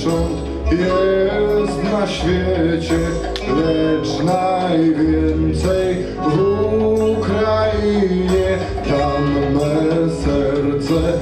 dziewcząt jest na świecie, lecz najwięcej w Ukrainie. Tam me serce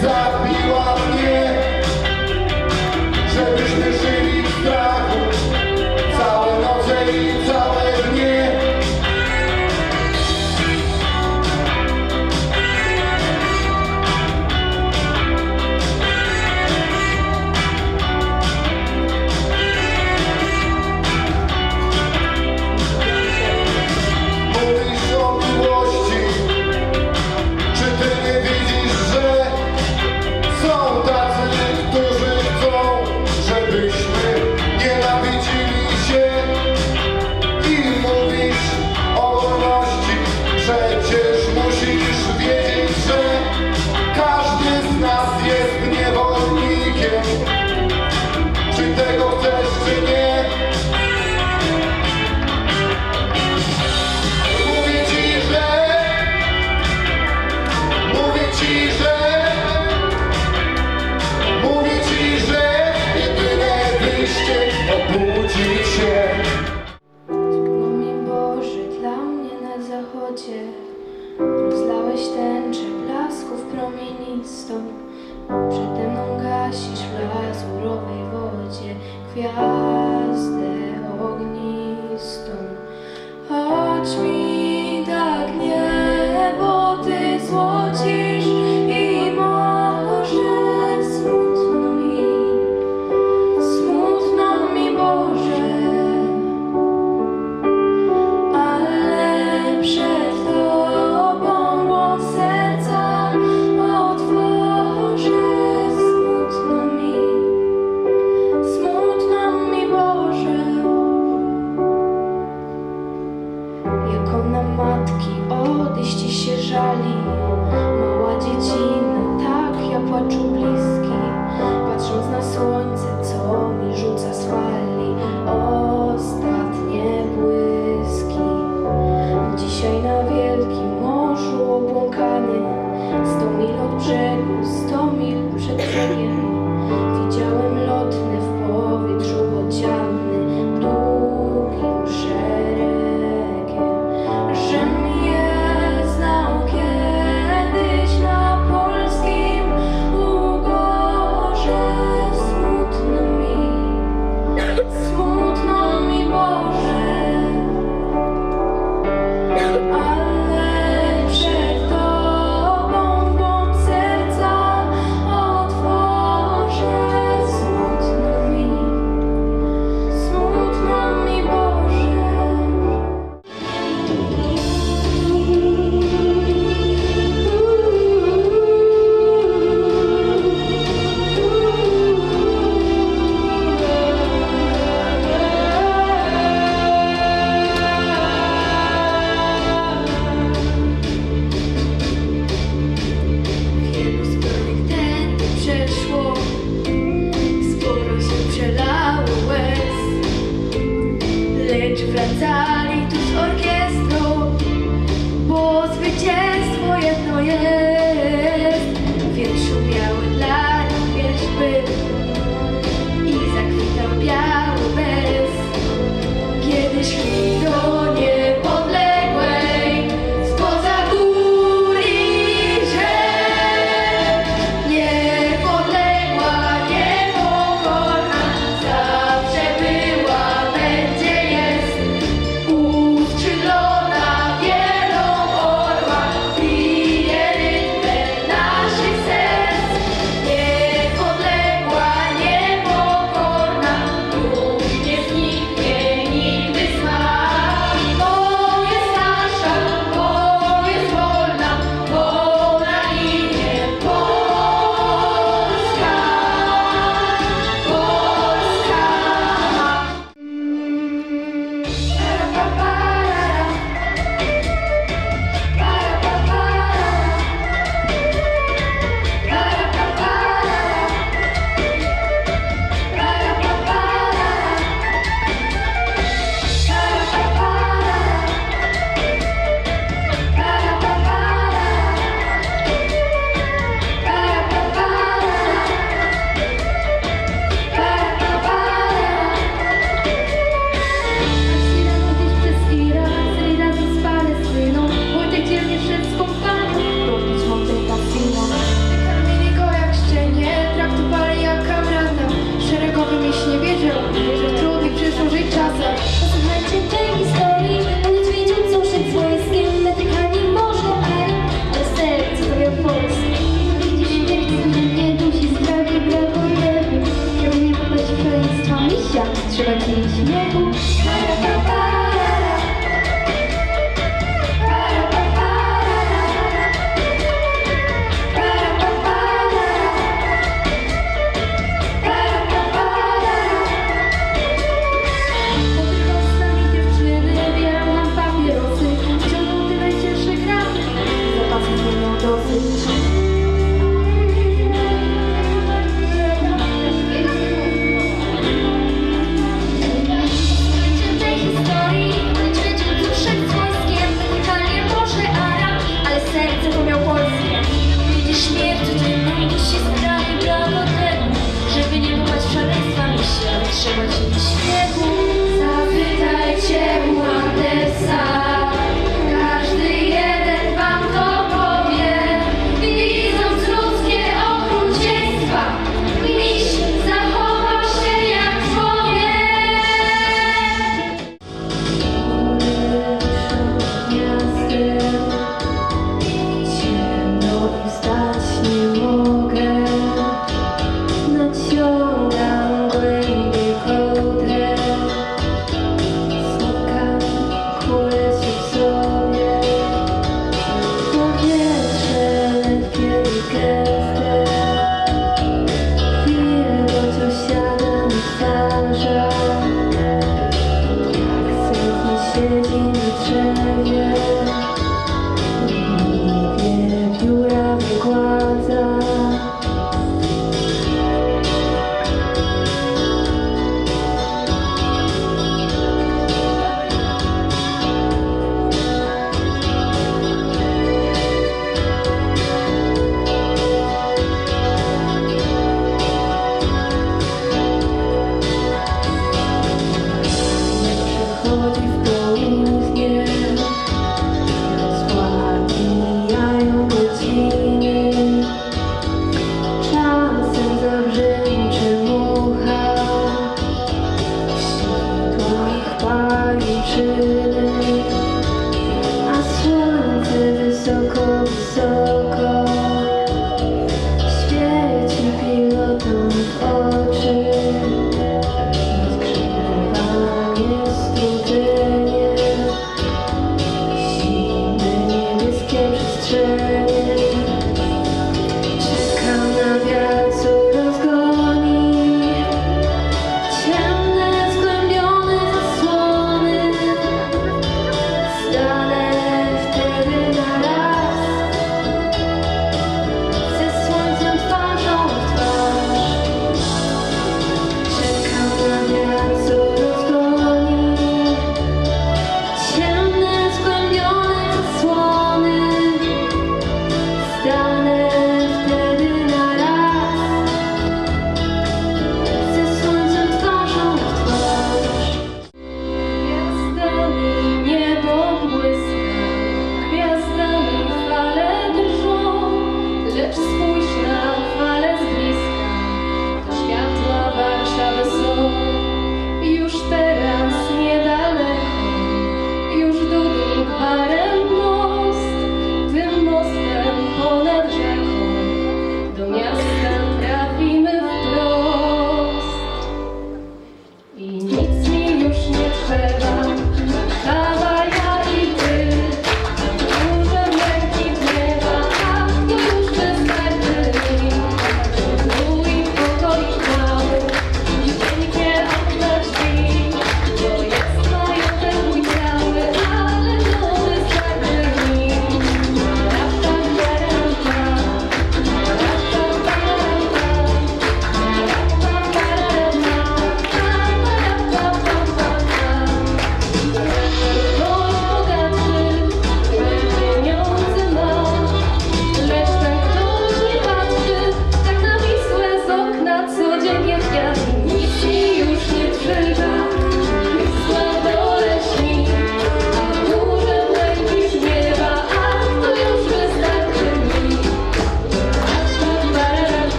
zabiła mnie. Zdobyłeś tęczę blasków promienistą. Przede mną gasisz w lazurowej wodzie Gwiazdę ognistą. Chodź mi 却不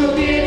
no tiene